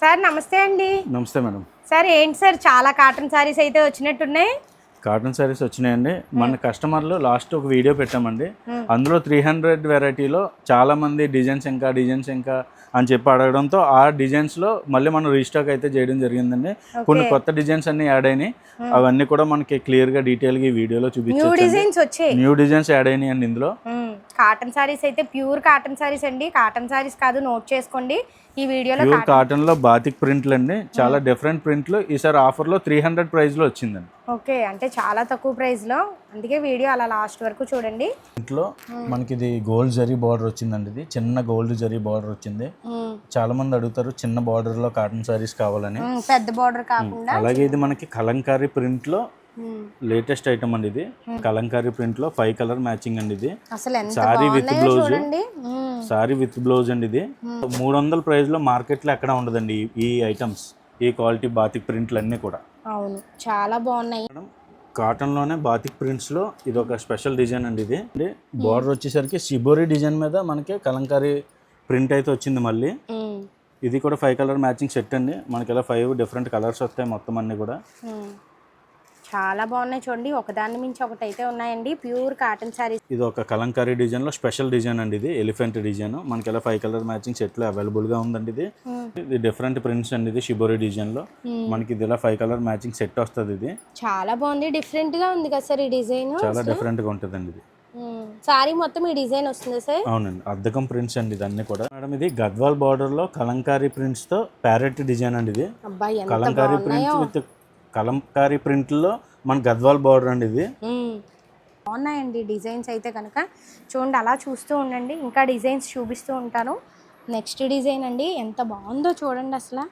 Sir నమస్తే అండి. నమస్తే మేడం. సార్ ఏంటి సార్ చాలా కాటన్ సారీస్ అయితే వచ్చినట్టున్నాయి? కాటన్ శారీస్ వచ్చినాయండి. మన కస్టమర్లు లాస్ట్ ఒక వీడియో పెట్టామండి. అందులో త్రీ హండ్రెడ్ వెరైటీలో చాలా మంది డిజైన్స్ ఇంకా డిజైన్స్ ఇంకా అని చెప్పి అడగడంతో ఆ డిజైన్స్లో మళ్ళీ మనం రీస్టాక్ అయితే చేయడం జరిగిందండి. కొన్ని కొత్త డిజైన్స్ అన్ని యాడ్ అయినాయి. అవన్నీ కూడా మనకి క్లియర్గా డీటెయిల్గా ఈ వీడియోలో వచ్చాయి. న్యూ డిజైన్స్ యాడ్ అయినాయి అండి ఇందులో. కాటన్ సారీస్ అయితే ప్యూర్ కాటన్ సారీస్ అండి. కాటన్ సారీస్ కాదు నోట్ చేసుకోండి. ఈ వీడియోలో ప్యూర్ కాటన్లో బాతిక్ ప్రింట్లు అండి చాలా డిఫరెంట్ ప్రింట్లు. ఈసారి ఆఫర్లో త్రీ హండ్రెడ్ ప్రైస్లో వచ్చిందండి. ఓకే అంటే చాలా తక్కువ ప్రైస్లో అందుకే వీడియో అలా లాస్ట్ వరకు చూడండి. ఇంట్లో మనకి ఇది గోల్డ్ జరీ బార్డర్ వచ్చిందండి ఇది. చిన్న గోల్డ్ జరీ బార్డర్ వచ్చింది. చాలా మంది అడుగుతారు చిన్న బార్డర్లో కాటన్ సారీస్ కావాలని. పెద్ద బార్డర్ కాకుండా అలాగే ఇది మనకి కలంకారీ ప్రింట్లో. లేటెస్ట్ ఐటమ్ అండి ఇది. కలంకారీ ప్రింట్లో ఫైవ్ కలర్ మ్యాచింగ్ అండి ఇది. Sari with blouse. Sari with blouse అండి ఇది. మూడు వందల ప్రైస్లో మార్కెట్లో ఎక్కడ ఉండదండి ఈ- ఐటమ్స్. ఈ క్వాలిటీ బాతిక్ ప్రింట్లు అన్నీ కూడా. అవును. చాలా బాగున్నాయి. కాటన్లోనే బాతిక్ ప్రింట్స్లో ఇది ఒక స్పెషల్ డిజైన్ అండి ఇది. బార్డర్ వచ్చేసరికి షిబోరి డిజైన్ మీద మనకి కలంకారీ ప్రింట్ అయితే వచ్చింది మళ్ళీ. ఇది కూడా ఫైవ్ కలర్ మ్యాచింగ్ సెట్ అండి. మనకి ఇలా ఫైవ్ డిఫరెంట్ కలర్స్ వస్తాయి మొత్తం అన్ని కూడా. చాలా బాగున్నాయి చూడండి. ఒకదాని మించి ఒకటి అయితే ఉన్నాయండి. ప్యూర్ కాటన్ సారీస్ ఇది ఒక కలంకారీ డిజైన్లో స్పెషల్ డిజైన్ అండి ఇది. Elephant design. మనకి ఇలా ఫైవ్ కలర్ మ్యాచింగ్ సెట్లు అవైలబుల్గా ఉందండి ఇది. ఇది డిఫరెంట్ ప్రింట్స్ అండి ఇది షిబోరి డిజైన్లో. మనకి ఇది ఇలా ఫైవ్ కలర్ మ్యాచింగ్ సెట్ వస్తుంది ఇది. చాలా బాగుంది. డిఫరెంట్గా ఉంది కదా సార్ ఈ డిజైన్? చాలా డిఫరెంట్గా ఉంటుందండి ఇది. సారీ మొత్తం ఈ డిజైన్ వస్తుంది సార్? అవునండి. అద్దకం ప్రింట్స్ అండి ఇదన్నీ కూడా. మేడం ఇది గద్వాల్ బార్డర్లో కలంకారీ ప్రింట్స్తో ప్యారెట్ డిజైన్ అండి ఇది. కలంకారీ ప్రింట్స్ విత్ కలంకారీ ప్రింట్లో మన గద్వాల్ బార్డర్ అండి ఇది. బాగున్నాయండి డిజైన్స్ అయితే కనుక. చూడండి అలా చూస్తూ ఉండండి. ఇంకా డిజైన్స్ చూపిస్తూ ఉంటాను. నెక్స్ట్ డిజైన్ అండి ఎంత బాగుందో చూడండి అసలు.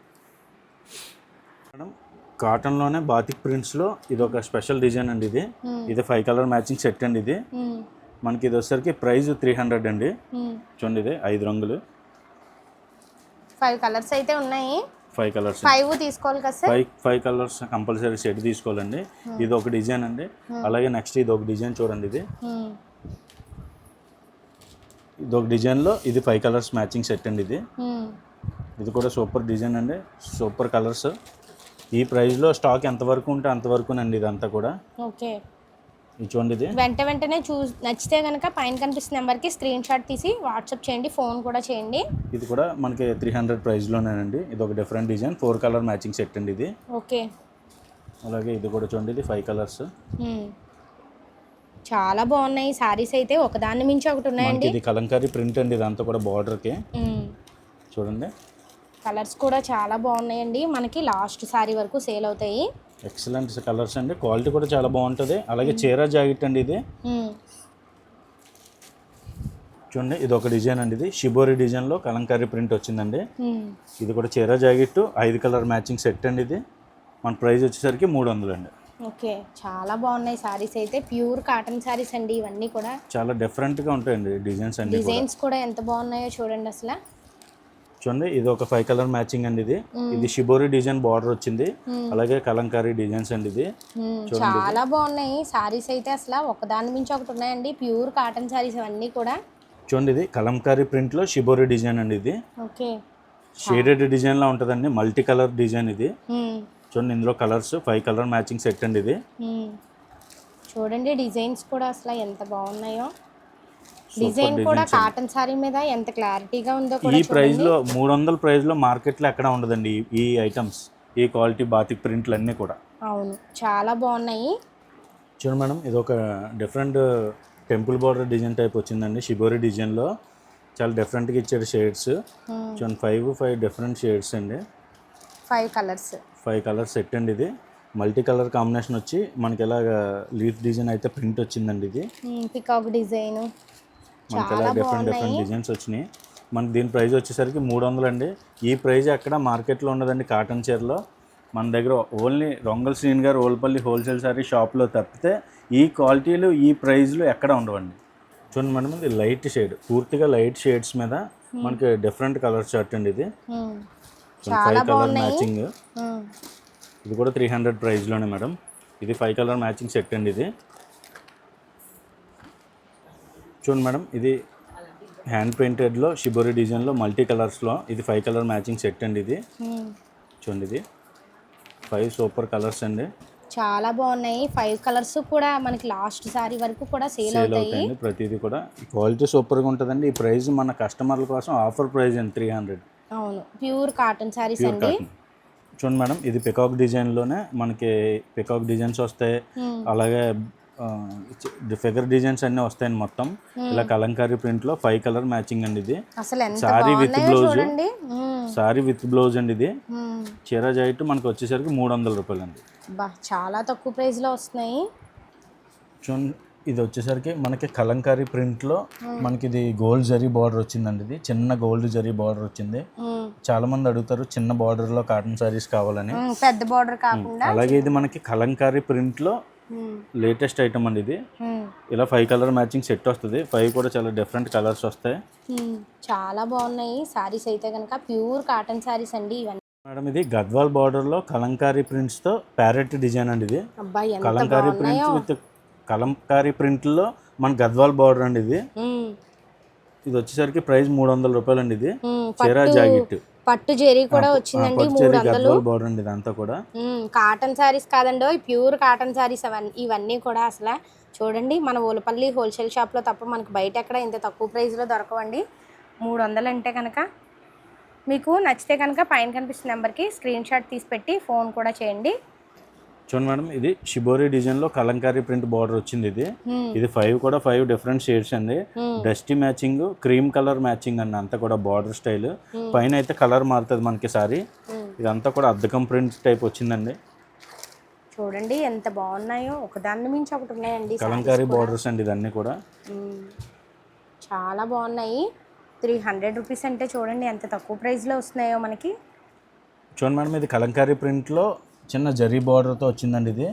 మేడం కాటన్లోనే బాతిక్ ప్రింట్స్లో ఇది ఒక స్పెషల్ డిజైన్ అండి ఇది. ఇది ఫైవ్ కలర్ మ్యాచింగ్ సెట్ అండి ఇది. మనకి ఇది వచ్చేసరికి ప్రైస్ త్రీ హండ్రెడ్ అండి. చూడండి ఇది ఐదు రంగులు. ఫైవ్ కలర్స్ అయితే ఉన్నాయి. ఫైవ్ కలర్స్ ఫైవ్ తీసుకోవాలి కదా sir five five colours compulsory set తీసుకోవాలండి. ఇది ఒక డిజైన్ అండి. అలాగే నెక్స్ట్ ఇది ఒక డిజైన్ చూడండి ఇది. మ్మ్. ఇది ఒక డిజైన్లో ఇది ఫైవ్ కలర్స్ మ్యాచింగ్ సెట్ అండి ఇది. ఇది కూడా సూపర్ డిజైన్ అండి. సూపర్ కలర్స్ ఈ ప్రైస్లో స్టాక్ ఎంతవరకు ఉంటే అంతవరకునండి ఇదంతా కూడా. ఓకే చూడండి ఇది. వెంట వెంటనే చూ నచ్చితే కనుక పైన కనిపిస్తున్న నెంబర్కి స్క్రీన్ షాట్ తీసి వాట్సాప్ చేయండి ఫోన్ కూడా చేయండి. ఇది కూడా మనకి త్రీ హండ్రెడ్ ప్రైస్లోనేనండి ఇది ఒక different design. Four colour matching set అండి ఇది. ఓకే. అలాగే ఇది కూడా చూడండి ఇది ఫైవ్ కలర్స్. చాలా బాగున్నాయి. సారీస్ అయితే ఒకదాని మించి ఒకటి ఉన్నాయండి. ఇది కలంకారీ ప్రింట్ అండి ఇదంతా కూడా బార్డర్కి. చూడండి. కలర్స్ కూడా చాలా బాగున్నాయండి. మనకి లాస్ట్ సారీ వరకు సేల్ అవుతాయి. ఎక్సలెంట్ కలర్స్ అండి. క్వాలిటీ కూడా చాలా బాగుంటుంది. అలాగే చీర జాకెట్ అండి ఇది. చూడండి ఇది ఒక డిజైన్ అండి ఇది. షిబోరి డిజైన్లో కలంకారీ ప్రింట్ వచ్చిందండి. ఇది కూడా చీర జాకెట్ ఐదు కలర్ మ్యాచింగ్ సెట్ అండి ఇది. మన ప్రైస్ వచ్చేసరికి మూడు వందలు అండి. ఓకే చాలా బాగున్నాయి సారీస్ అయితే. ప్యూర్ కాటన్ సారీస్ అండి ఇవన్నీ కూడా. చాలా డిఫరెంట్గా ఉంటాయండి డిజైన్స్ కూడా. డిజైన్స్ కూడా ఎంత బాగున్నాయో చూడండి అసలు. చూడండి ఇది ఒక ఫైవ్ కలర్ మ్యాచింగ్ అండి ఇది. ఇది షిబోరి డిజైన్ బార్డర్ వచ్చింది. అలాగే కలంకారీ డిజైన్స్ అండి ఇది. చాలా బాగున్నాయి. సారీస్ అయితే అసలు ఒకదాని మించి ఒకటి ఉన్నాయండి. ప్యూర్ కాటన్ సారీస్ అవన్నీ కూడా. చూడండి ఇది కలంకారీ ప్రింట్లో షిబోరి డిజైన్ అండి ఇది. ఓకే. షేడెడ్ డిజైన్లో ఉంటుందండి. మల్టీ కలర్ డిజైన్ ఇది. చూడండి ఇందులో colours five colour matching set అండి ఇది. చూడండి డిజైన్స్ కూడా అసలు ఎంత బాగున్నాయో. డిజైన్ కూడా కాటన్ సారీ మీద ఎంత క్లారిటీగా ఉందో ఈ ప్రైస్లో మూడు వందల ప్రైస్లో మార్కెట్లో ఎక్కడ ఉండదండి ఈ- ఐటమ్స్ ఈ క్వాలిటీ బాతిక్ ప్రింట్లు అన్నీ కూడా. అవును చాలా బాగున్నాయి. చూడండి మేడం ఇది ఒక different temple border design type వచ్చిందండి. షిబోరి డిజైన్లో చాలా డిఫరెంట్గా ఇచ్చాడు షేడ్స్. చూడండి ఫైవ్ ఫైవ్ డిఫరెంట్ షేడ్స్ అండి. Five colours. Five colour set అండి ఇది. మల్టీ కలర్ కాంబినేషన్ వచ్చి మనకి ఇలాగ లీఫ్ డిజైన్ అయితే ప్రింట్ వచ్చిందండి ఇది. Peacock design. మనకి డిఫరెంట్ డిఫరెంట్ డిజైన్స్ వచ్చినాయి. మనకి దీని ప్రైస్ వచ్చేసరికి మూడు వందలు అండి ఈ ప్రైస్ ఎక్కడ మార్కెట్లో ఉండదండి కాటన్ చీరలో. మన దగ్గర ఓన్లీ రొంగల్ శ్రీన్ గారు ఓల్పల్లి హోల్సేల్ సారీ షాప్లో తప్పితే ఈ క్వాలిటీలు ఈ ప్రైస్లు ఎక్కడ ఉండవండి. చూడండి మేడం ఇది లైట్ షేడ్ పూర్తిగా లైట్ షేడ్స్ మీద మనకి డిఫరెంట్ కలర్ షర్ట్ అండి ఇది. ఫైవ్ కలర్ మ్యాచింగ్ ఇది కూడా త్రీ హండ్రెడ్ ప్రైస్లోనే మేడం ఇది ఫైవ్ కలర్ మ్యాచింగ్ సెట్ అండి ఇది. చూడండి మేడం ఇది హ్యాండ్ పెయింటెడ్లో షిబోరి డిజైన్లో మల్టీ కలర్స్లో ఇది ఫైవ్ కలర్ మ్యాచింగ్ సెట్ అండి ఇది. చూడండి ఇది. ఫైవ్ సూపర్ కలర్స్ అండి. చాలా బాగున్నాయి. ఫైవ్ కలర్స్ కూడా మనకి లాస్ట్ సారీ వరకు కూడా సేల్ అవుతాయి. ప్రతిదీ కూడా. క్వాలిటీ సూపర్గా ఉంటుందండి. ఈ ప్రైస్ మన కస్టమర్ల కోసం ఆఫర్ ప్రైస్ అండి త్రీ హండ్రెడ్ అవును. ప్యూర్ కాటన్ ప్యూర్ అండి. చూడండి మేడం ఇది పికాక్ డిజైన్లోనే మనకి పికాక్ డిజైన్స్ వస్తాయి. అలాగే ఫిగర్ డిజైన్స్ అన్నీ వస్తాయండి మొత్తం ఇలా కలంకారీ ప్రింట్లో ఫైవ్ కలర్ మ్యాచింగ్ అండి ఇది blouse. చూడండి మ్మ్. సారీ విత్ బ్లౌజ్ అండి ఇది. చీర జైట్ మనకు వచ్చేసరికి మూడు వందల రూపాయలు అండి చాలా తక్కువ ప్రైస్లో వస్తున్నాయి చూడండి ఇది వచ్చేసరికి మనకి కలంకారీ ప్రింట్లో మనకి ఇది గోల్డ్ జరీ బార్డర్ వచ్చిందండి ఇది చిన్న గోల్డ్ జరీ బార్డర్ వచ్చింది. చాలా మంది అడుగుతారు చిన్న బార్డర్లో కాటన్ సారీస్ కావాలని. పెద్ద బార్డర్ కాకుండా అలాగే ఇది మనకి కలంకారీ ప్రింట్లో. లేటెస్ట్ ఐటమ్ అండి ఇది. మ్మ్. ఇలా ఫైవ్ కలర్ మ్యాచింగ్ సెట్ వస్తుంది. ఫైవ్ కూడా చాలా డిఫరెంట్ కలర్స్ వస్తాయి. మ్మ్. చాలా బాగున్నాయి. శారీస్ అయితే కనుక ప్యూర్ కాటన్ శారీస్ అండి ఇవన్నీ. మేడం ఇది గద్వాల్ బార్డర్లో కలంకారీ ప్రింట్స్తో ప్యారెట్ డిజైన్ అండి ఇది. కలంకారీ బాగున్నాయో. ప్రింట్ విత్ కలంకారీ ప్రింట్లో మన గద్వాల్ బార్డర్ అండి ఇది. ఇది వచ్చేసరికి ప్రైస్ మూడు వందల రూపాయలు అండి ఇది. చీర జాకెట్. పట్టు జెరీ కూడా వచ్చిందండి మూడు వందలు. బార్డర్ ఇదంతా కూడా. కాటన్ శారీస్ కాదండి ప్యూర్ కాటన్ శారీస్ అవన్నీ ఇవన్నీ కూడా అసలు చూడండి మన ఓలపల్లి హోల్సేల్ షాప్లో తప్ప మనకి బయట ఎక్కడ ఇంత తక్కువ ప్రైస్లో దొరకవండి. మూడు వందలు అంటే కనుక మీకు నచ్చితే కనుక పైన కనిపిస్తున్న నెంబర్కి స్క్రీన్ షాట్ తీసి పెట్టి ఫోన్ కూడా చేయండి. చూడండి మేడం ఇది షిబోరి డిజైన్లో కలంకారీ ప్రింట్ బార్డర్ వచ్చింది ఇది. మ్మ్. ఇది ఫైవ్ కూడా ఫైవ్ డిఫరెంట్ షేడ్స్ అండి. Dusty matching cream colour matching అండి అంతా కూడా బార్డర్ స్టైల్ పైన అయితే కలర్ మారుతుంది మనకి సారీ. మ్మ్. ఇదంతా కూడా అద్దకం ప్రింట్ టైప్ వచ్చిందండి. చూడండి ఎంత బాగున్నాయో. ఒకదాన్ని మించి ఒకటి ఉన్నాయండి కలంకారీ బార్డర్స్ అండి ఇదన్నీ కూడా. చాలా బాగున్నాయి. త్రీ హండ్రెడ్ రూపీస్ అంటే చూడండి ఎంత తక్కువ ప్రైస్లో వస్తున్నాయో మనకి. చూడండి మేడం ఇది కలంకారీ ప్రింట్లో చిన్న జరీ బార్డర్తో వచ్చిందండి ఇది.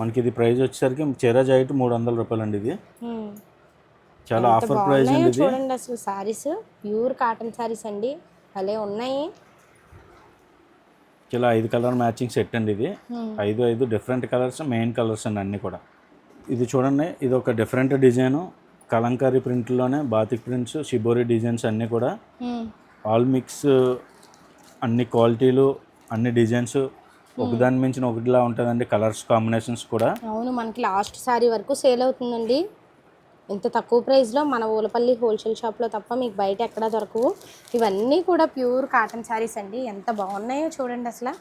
మనకి ఇది ప్రైస్ వచ్చేసరికి చీర జాయిట్ మూడు వందల రూపాయలు అండి ఇది. చాలా ఆఫర్ ప్రైస్ బాగున్నాయో అండి ఇది. చూడండి అసలు సారీస్. ప్యూర్ కాటన్ సారీస్ అండి. భలే ఉన్నాయి. చాలా ఐదు కలర్ మ్యాచింగ్ సెట్ అండి ఇది. ఐదు ఐదు డిఫరెంట్ కలర్స్ మెయిన్ కలర్స్ అండి అన్నీ కూడా. ఇది చూడండి ఇది ఒక డిఫరెంట్ డిజైను. కలంకారీ ప్రింట్లోనే బాతిక్ ప్రింట్స్ షిబోరి డిజైన్స్ అన్నీ కూడా. ఆల్ మిక్స్ అన్ని క్వాలిటీలు అన్ని డిజైన్స్. ఒకదాని మించిన ఒకటిలా ఉంటుందండి కలర్స్ కాంబినేషన్స్ కూడా. అవును మనకి లాస్ట్ సారీ వరకు సేల్ అవుతుందండి. ఇంత తక్కువ ప్రైస్లో మన ఊలపల్లి హోల్సేల్ షాప్లో తప్ప మీకు బయట ఎక్కడా దొరకవు. ఇవన్నీ కూడా ప్యూర్ కాటన్ సారీస్ అండి. ఎంత బాగున్నాయో చూడండి అసలు.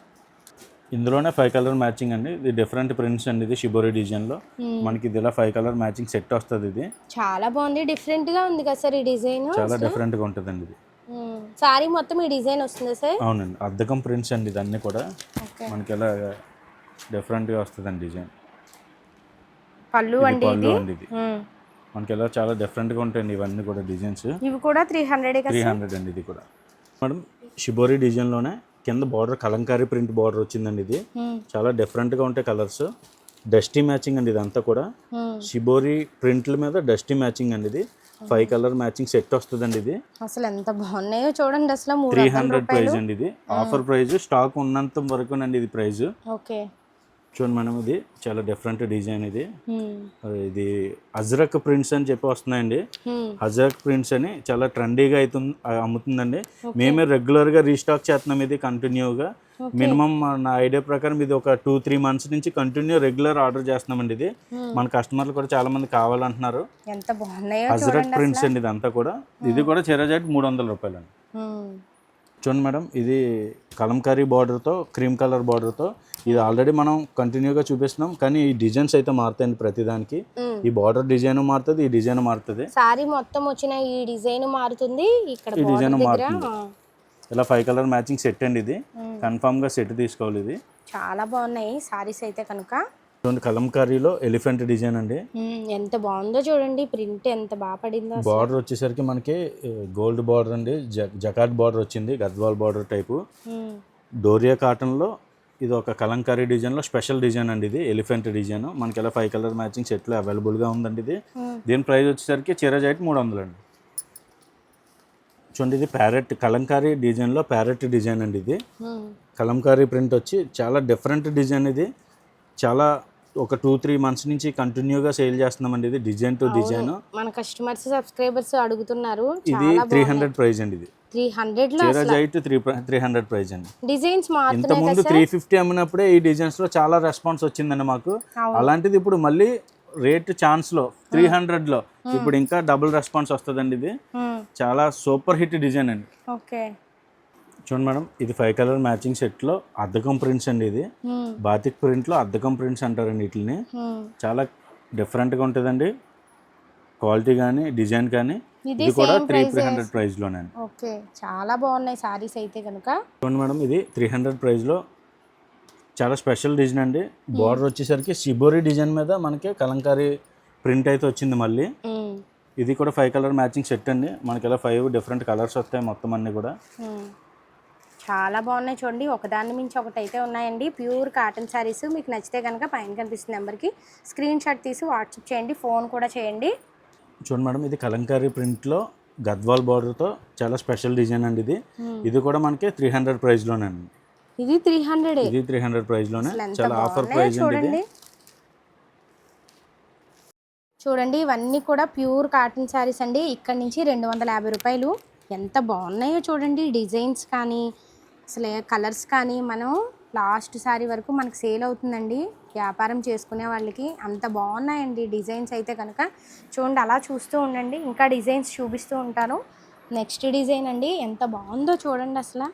ఇందులోనే ఫైవ్ కలర్ మ్యాచింగ్ అండి. ఇది డిఫరెంట్ ప్రింట్స్ అండి ఇది షిబోరి డిజైన్లో. Hmm. మనకి ఇది ఇలా ఫైవ్ కలర్ మ్యాచింగ్ సెట్ వస్తుంది ఇది. చాలా బాగుంది. డిఫరెంట్గా ఉంది కదా సార్ ఈ డిజైన్ చాలా డిఫరెంట్గా ఉంటుందండి ఇది. సారీ మొత్తం ఈ డిజైన్ వస్తుంది సార్? అవునండి. అద్దకం ప్రింట్స్ అండి ఇదన్నీ కూడా. మనకి ఇలా డిఫరెంట్గా వస్తుందండి డిజైన్. పళ్ళు ఇది అండి పళ్ళు ఇది? అండి ఇది. మనకి ఇలా చాలా డిఫరెంట్గా ఉంటాయండి ఇవన్నీ కూడా డిజైన్స్ ఇవి కూడా త్రీ హండ్రెడ్ త్రీ హండ్రెడ్ అండి ఇది కూడా. మేడం షిబోరి డిజైన్లోనే కింద బార్డర్ కలంకారీ ప్రింట్ బార్డర్ వచ్చిందండి ఇది. చాలా డిఫరెంట్గా ఉంటాయి కలర్స్ డస్టీ మ్యాచింగ్ అండి ఇదంతా కూడా. షిబోరి ప్రింట్ల మీద డస్టీ మ్యాచింగ్ అండి ఇది. ఫైవ్ కలర్ మ్యాచింగ్ సెట్ వస్తుందండి ఇది. అసలు ఎంత బాగున్నాయో చూడండి అసలు త్రీ హండ్రెడ్ ప్రైస్ అండి ఇది. ఆఫర్ ప్రైస్ స్టాక్ ఉన్నంత వరకు అండి ఇది ప్రైస్ ఓకే. చూడండి మేడం ఇది చాలా డిఫరెంట్ డిజైన్ ఇది. ఇది అజ్రక్ ప్రింట్స్ అని చెప్పి వస్తున్నాయండి. అజరక్ ప్రింట్స్ అని చాలా ట్రెండీగా అవుతుంది అమ్ముతుందండి. మేమే రెగ్యులర్గా రీస్టాక్ చేస్తున్నాం ఇది కంటిన్యూగా మినిమం నా ఐడియా ప్రకారం ఇది ఒక టూ త్రీ మంత్స్ నుంచి కంటిన్యూ రెగ్యులర్ ఆర్డర్ చేస్తున్నామండి ఇది. మన కస్టమర్లు కూడా చాలా మంది కావాలంటున్నారు. అజరక్ ప్రింట్స్ అండి ఇదంతా కూడా. ఇది కూడా చిరజాట్ మూడు వందల రూపాయలు అండి. చూడండి మేడం ఇది కలంకారీ బార్డర్తో క్రీమ్ కలర్ బార్డర్తో ఇది ఆల్రెడీ మనం కంటిన్యూగా చూపిస్తున్నాం. కానీ ఈ డిజైన్స్ అయితే మారుతాయండి ప్రతిదానికి. ఈ బార్డర్ డిజైన్ మారుతుంది ఈ డిజైన్ మారుతుంది. సారీ మొత్తం వచ్చిన ఈ డిజైన్ మారుతుంది ఇక్కడ ఈ డిజైన్ మారుతుంది. ఇలా ఫైవ్ కలర్ మ్యాచింగ్ సెట్ అండి ఇది. కన్ఫామ్గా సెట్ తీసుకోవాలి ఇది చాలా బాగున్నాయి సారీస్ అయితే కనుక చూడండి కలంకారీలో ఎలిఫెంట్ డిజైన్ అండి. ఎంత బాగుందో చూడండి ప్రింట్ ఎంత బాగా పడిందో. బార్డర్ వచ్చేసరికి మనకి గోల్డ్ బార్డర్ అండి జకాట్ బార్డర్ వచ్చింది గద్వాల్ బార్డర్ టైపు. డోరియా కాటన్లో ఇది ఒక కలంకారీ డిజైన్లో స్పెషల్ డిజైన్ అండి ఇది ఎలిఫెంట్ డిజైన్ మనకి ఇలా ఫైవ్ కలర్ మ్యాచింగ్ సెట్లో అవైలబుల్గా ఉందండి ఇది. దీని ప్రైస్ వచ్చేసరికి చీర జాయిట్ మూడు వందలు అండి చూడండి ఇది ప్యారెట్ కలంకారీ డిజైన్లో ప్యారెట్ డిజైన్ అండి ఇది. మ్మ్. కలంకారీ ప్రింట్ వచ్చి చాలా డిఫరెంట్ డిజైన్ ఇది. చాలా ఒక టూ త్రీ మంత్స్ నుంచి కంటిన్యూగా సేల్ చేస్తున్నామండి ఇది డిజైన్ టు డిజైన్. మన కస్టమర్స్ సబ్స్క్రైబర్స్ అడుగుతున్నారు. ఇది త్రీ హండ్రెడ్ ప్రైస్ అండి ఇది. త్రీ హండ్రెడ్ జైట్ త్రీ త్రీ హండ్రెడ్ ప్రైస్ అండి. డిజైన్స్ ఇంత ముందు త్రీ ఫిఫ్టీ అమ్మినప్పుడే ఈ డిజైన్స్లో చాలా రెస్పాన్స్ వచ్చిందండి మాకు. అలాంటిది ఇప్పుడు మళ్ళీ రేట్ ఛాన్స్లో త్రీ హండ్రెడ్లో ఇప్పుడు ఇంకా డబుల్ రెస్పాన్స్ వస్తుందండి ఇది. చాలా సూపర్ హిట్ డిజైన్ అండి. ఓకే. చూడండి మేడం ఇది ఫైవ్ కలర్ మ్యాచింగ్ సెట్లో అద్దకం ప్రింట్స్ అండి ఇది. బాతిక్ ప్రింట్లో అద్దకం ప్రింట్స్ అంటారండి వీటిని. చాలా డిఫరెంట్గా ఉంటుందండి. క్వాలిటీ కానీ డిజైన్ కానీ ఇది కూడా త్రీ త్రీ హండ్రెడ్ ప్రైస్ లోనండి ఓకే. చాలా బాగున్నాయి సారీస్ అయితే కనుక. చూడండి మేడం ఇది త్రీ హండ్రెడ్ ప్రైస్లో చాలా స్పెషల్ డిజైన్ అండి. బార్డర్ వచ్చేసరికి షిబోరి డిజైన్ మీద మనకి కలంకారీ ప్రింట్ అయితే వచ్చింది మళ్ళీ. ఇది కూడా ఫైవ్ కలర్ మ్యాచింగ్ సెట్ అండి. మనకి ఇలా ఫైవ్ డిఫరెంట్ కలర్స్ వస్తాయి మొత్తం అన్నీ కూడా. చాలా బాగున్నాయి చూడండి. ఒకదాని మించి ఒకటి అయితే ఉన్నాయండి. Pure cotton saris. మీకు నచ్చితే కనుక పైన కనిపిస్తున్న నెంబర్కి స్క్రీన్ షాట్ తీసి వాట్సాప్ చేయండి. ఫోన్ కూడా చేయండి. చూడండి మేడం ఇది కలంకారీ ప్రింట్లో గద్వాల్ బార్డర్తో చాలా స్పెషల్ డిజైన్ అండి ఇది. ఇది కూడా మనకి త్రీ హండ్రెడ్ ప్రైస్లోనండి ఇది త్రీ హండ్రెడ్ ఇది త్రీ హండ్రెడ్ ప్రైస్లోనే అసలు ఎంత చాలా ఆఫర్ ప్రైస్ చూడండి. చూడండి ఇవన్నీ కూడా ప్యూర్ కాటన్ శారీస్ అండి. ఇక్కడ నుంచి రెండు వందల యాభై రూపాయలు. ఎంత బాగున్నాయో చూడండి డిజైన్స్ కానీ అసలు కలర్స్ కానీ. మనం లాస్ట్ శారీ వరకు మనకు సేల్ అవుతుందండి. వ్యాపారం చేసుకునే వాళ్ళకి అంత బాగున్నాయండి డిజైన్స్ అయితే కనుక. చూడండి అలా చూస్తూ ఉండండి. ఇంకా డిజైన్స్ చూపిస్తూ ఉంటాను. నెక్స్ట్ డిజైన్ అండి ఎంత బాగుందో చూడండి అసలు.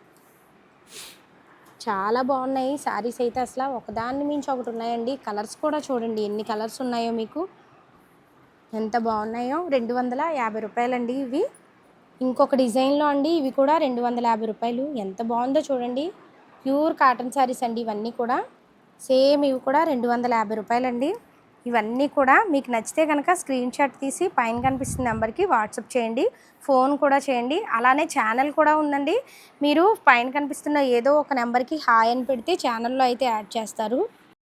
చాలా బాగున్నాయి. శారీస్ అయితే అసలు ఒకదాన్ని మించి ఒకటి ఉన్నాయండి. కలర్స్ కూడా చూడండి ఎన్ని కలర్స్ ఉన్నాయో మీకు. ఎంత బాగున్నాయో. రెండు వందల యాభై రూపాయలండి ఇవి. ఇంకొక డిజైన్లో అండి ఇవి కూడా రెండు వందల యాభై రూపాయలు. ఎంత బాగుందో చూడండి. ప్యూర్ కాటన్ శారీస్ అండి ఇవన్నీ కూడా. సేమ్ ఇవి కూడా రెండు వందల యాభై రూపాయలండి. ఇవన్నీ కూడా మీకు నచ్చితే కనుక స్క్రీన్ షాట్ తీసి పైన కనిపిస్తున్న నెంబర్కి వాట్సాప్ చేయండి ఫోన్ కూడా చేయండి. అలానే ఛానల్ కూడా ఉందండి. మీరు పైన కనిపిస్తున్న ఏదో ఒక నెంబర్కి హాయ్ అని పెడితే ఛానల్లో అయితే యాడ్ చేస్తారు.